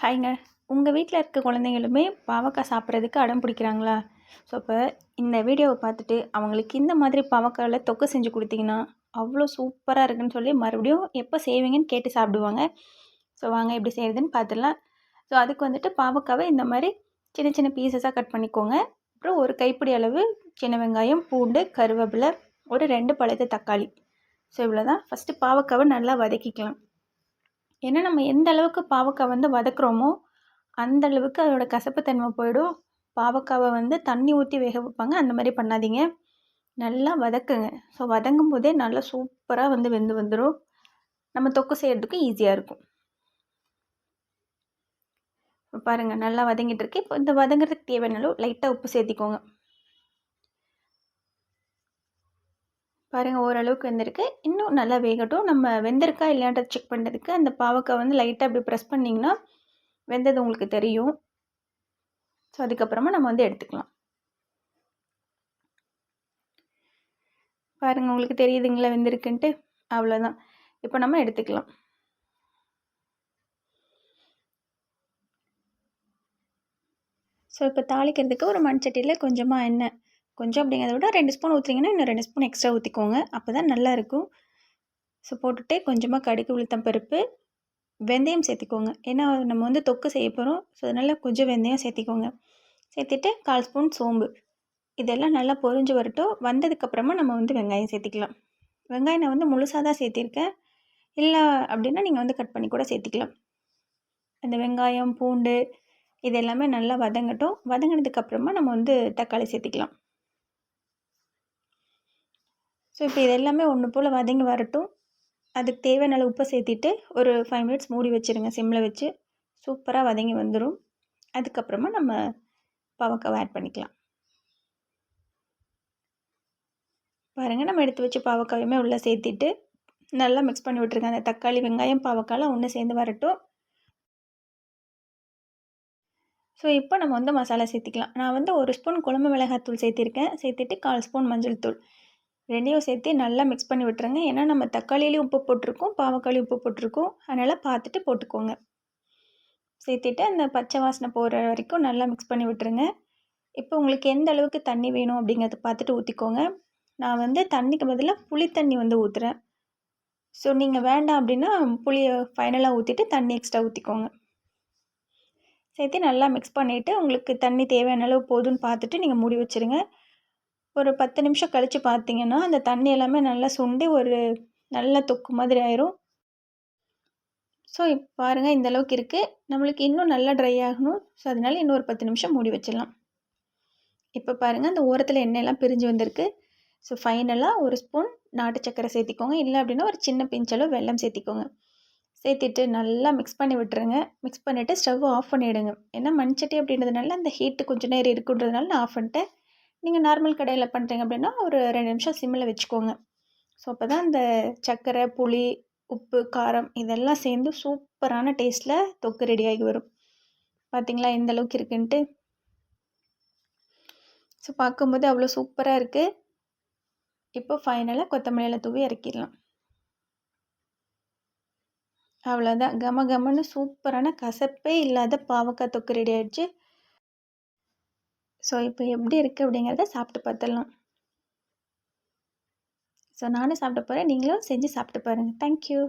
ஹாய்ங்க. உங்கள் வீட்டில் இருக்க குழந்தைங்களுமே பாவக்காய் சாப்பிட்றதுக்கு அடம் பிடிக்கிறாங்களா? ஸோ இப்போ இந்த வீடியோவை பார்த்துட்டு அவங்களுக்கு இந்த மாதிரி பாவக்காயில் தொக்கு செஞ்சு கொடுத்தீங்கன்னா அவ்வளோ சூப்பராக இருக்குன்னு சொல்லி மறுபடியும் எப்போ செய்வீங்கன்னு கேட்டு சாப்பிடுவாங்க. ஸோ வாங்க எப்படி செய்கிறதுன்னு பார்த்துடலாம். ஸோ அதுக்கு வந்துட்டு பாவக்காவை இந்த மாதிரி சின்ன சின்ன பீசஸாக கட் பண்ணிக்கோங்க. அப்புறம் ஒரு கைப்பிடி அளவு சின்ன வெங்காயம் பூண்டு கருவேப்பிலை ஒரு ரெண்டு பழுத்த தக்காளி. ஸோ இவ்வளோ தான் ஃபஸ்ட்டு பாவக்காவை நல்லா வதக்கிக்கலாம். ஏன்னா நம்ம எந்த அளவுக்கு பாவக்காய் வந்து வதக்குறோமோ அந்த அளவுக்கு அதோடய கசப்புத்தன்மை போயிடும். பாவக்காவை வந்து தண்ணி ஊற்றி வேக வைப்பாங்க. அந்த மாதிரி பண்ணாதீங்க. நல்லா வதக்குங்க. ஸோ வதங்கும் போதே நல்லா சூப்பராக வந்து வெந்து வந்துடும் நம்ம தொக்கு செய்கிறதுக்கு ஈஸியாக இருக்கும். பாருங்கள் நல்லா வதங்கிட்டு இருக்கு. இப்போ இந்த வதங்குறதுக்கு தேவையான லைட்டாக உப்பு சேர்த்திக்கோங்க. பாருங்கள் ஓரளவுக்கு வெந்திருக்கு. இன்னும் நல்லா வேகட்டும். நம்ம வெந்திருக்கா இல்லையான்றதை செக் பண்ணுறதுக்கு அந்த பாவக்காய் வந்து லைட்டாக அப்படி ப்ரெஸ் பண்ணிங்கன்னா வெந்தது உங்களுக்கு தெரியும். ஸோ அதுக்கப்புறமா நம்ம வந்து எடுத்துக்கலாம். பாருங்கள் உங்களுக்கு தெரியுதுங்களா வெந்திருக்குன்ட்டு? அவ்வளோதான் இப்போ நம்ம எடுத்துக்கலாம். ஸோ இப்போ தாளிக்கிறதுக்கு ஒரு மண்சட்டியில் கொஞ்சமாக எண்ணெய் கொஞ்சம் அப்படிங்கிறத விட ரெண்டு ஸ்பூன் ஊற்றுறீங்கன்னா இன்னும் ரெண்டு ஸ்பூன் எக்ஸ்ட்ரா ஊற்றிக்கோங்க அப்போ தான் நல்லாயிருக்கும் ஸோ போட்டுட்டு கொஞ்சமாக கடுகு உளுத்தம் பருப்பு வெந்தயம் சேர்த்திக்கோங்க. ஏன்னா நம்ம வந்து தொக்கு செய்ய போகிறோம் ஸோ அதனால் கொஞ்சம் வெந்தயம் சேர்த்திக்கோங்க. சேர்த்துட்டு கால் ஸ்பூன் சோம்பு. இதெல்லாம் நல்லா பொரிஞ்சு வரட்டும். வந்ததுக்கப்புறமா நம்ம வந்து வெங்காயம் சேர்த்திக்கலாம். வெங்காயம் நான் வந்து முழுசாக தான் சேர்த்திருக்கேன். இல்லை அப்படின்னா நீங்கள் வந்து கட் பண்ணி கூட சேர்த்திக்கலாம். அந்த வெங்காயம் பூண்டு இது எல்லாமே நல்லா வதங்கட்டும். வதங்கினதுக்கப்புறமா நம்ம வந்து தக்காளி சேர்த்திக்கலாம். ஸோ இப்போ இது எல்லாமே ஒன்று போல் வதங்கி வரட்டும். அதுக்கு தேவையான அளவு உப்பை சேர்த்திட்டு ஒரு ஃபைவ் மினிட்ஸ் மூடி வச்சுருங்க சிம்மில் வச்சு. சூப்பராக வதங்கி வந்துடும் அதுக்கப்புறமா நம்ம பாவக்காவை ஆட் பண்ணிக்கலாம். பாருங்கள் நம்ம எடுத்து வச்சு பாவக்காயுமே உள்ளே சேர்த்திட்டு நல்லா மிக்ஸ் பண்ணி விட்ருங்க அந்த தக்காளி வெங்காயம் பாவக்காயெலாம் ஒன்று சேர்ந்து வரட்டும். ஸோ இப்போ நம்ம வந்து மசாலா சேர்த்திக்கலாம். நான் வந்து ஒரு ஸ்பூன் குழம்பு மிளகாத்தூள் சேர்த்திருக்கேன். சேர்த்துட்டு கால் ஸ்பூன் மஞ்சள் தூள். ரெண்டையும் சேர்த்து நல்லா மிக்ஸ் பண்ணி விட்டுருங்க. ஏன்னா நம்ம தக்காளியிலையும் உப்பு போட்டிருக்கோம் பாவக்காளியும் உப்பு போட்டிருக்கோம். அதனால் பார்த்துட்டு போட்டுக்கோங்க. சேர்த்துட்டு அந்த பச்சை வாசனை போகிற வரைக்கும் நல்லா மிக்ஸ் பண்ணி விட்டுருங்க. இப்போ உங்களுக்கு எந்த அளவுக்கு தண்ணி வேணும் அப்படிங்கிறத பார்த்துட்டு ஊற்றிக்கோங்க நான் வந்து தண்ணிக்கு பதிலாக புளி தண்ணி வந்து ஊற்றுறேன் ஸோ நீங்கள் வேண்டாம் அப்படின்னா புளியை ஃபைனலாக ஊற்றிட்டு தண்ணி எக்ஸ்ட்ரா ஊற்றிக்கோங்க சேர்த்து நல்லா மிக்ஸ் பண்ணிவிட்டு உங்களுக்கு தண்ணி தேவையான அளவு போதும்னு பார்த்துட்டு நீங்கள் மூடி வச்சுருங்க. ஒரு பத்து நிமிஷம் கழித்து பார்த்தீங்கன்னா அந்த தண்ணி எல்லாமே நல்லா சுண்டி ஒரு நல்ல தொக்கு மாதிரி ஆயிரும். ஸோ இப்போ பாருங்கள் இந்த அளவுக்கு இருக்குது நம்மளுக்கு இன்னும் நல்லா ட்ரை ஆகணும். ஸோ அதனால் இன்னும் ஒரு பத்து நிமிஷம் மூடி வச்சிடலாம். இப்போ பாருங்கள் அந்த ஓரத்தில் எண்ணெயெல்லாம் பிரிஞ்சு வந்திருக்கு. ஸோ ஃபைனலாக ஒரு ஸ்பூன் நாட்டு சக்கரை சேர்த்திக்கோங்க. இல்லை அப்படின்னா ஒரு சின்ன பிஞ்சளவு வெல்லம் சேர்த்திக்கோங்க. சேர்த்திட்டு நல்லா மிக்ஸ் பண்ணி விட்டுருங்க. மிக்ஸ் பண்ணிவிட்டு ஸ்டவ் ஆஃப் பண்ணிவிடுங்க ஏன்னா மண்சட்டி அப்படின்றதுனால அந்த ஹீட்டு கொஞ்சம் நேரம் இருக்குன்றதுனால நான் ஆஃப் பண்ணிட்டேன். நீங்கள் நார்மல் கடையில் பண்ணுறீங்க அப்படின்னா ஒரு ரெண்டு நிமிஷம் சிம்மில் வச்சுக்கோங்க. ஸோ அப்போ தான் அந்த சர்க்கரை புளி உப்பு காரம் இதெல்லாம் சேர்ந்து சூப்பரான டேஸ்ட்டில் தொக்கு ரெடி ஆகி வரும். பார்த்திங்களா எந்த அளவுக்கு இருக்குன்ட்டு. ஸோ பார்க்கும்போது அவ்வளோ சூப்பராக இருக்குது இப்போ ஃபைனலாக கொத்தமல்லியில் தூவி இறக்கிடலாம். அவ்வளோதான் கம கமன்னு சூப்பரான கசப்பே இல்லாத பாவக்காய் தொக்கு ரெடி ஆகிடுச்சு ஸோ இப்போ எப்படி இருக்குது அப்படிங்கிறத சாப்பிட்டு பார்த்துடலாம். ஸோ நானும் சாப்பிட்டு போகிறேன் நீங்களும் செஞ்சு சாப்பிட்டு பாருங்கள் தேங்க்யூ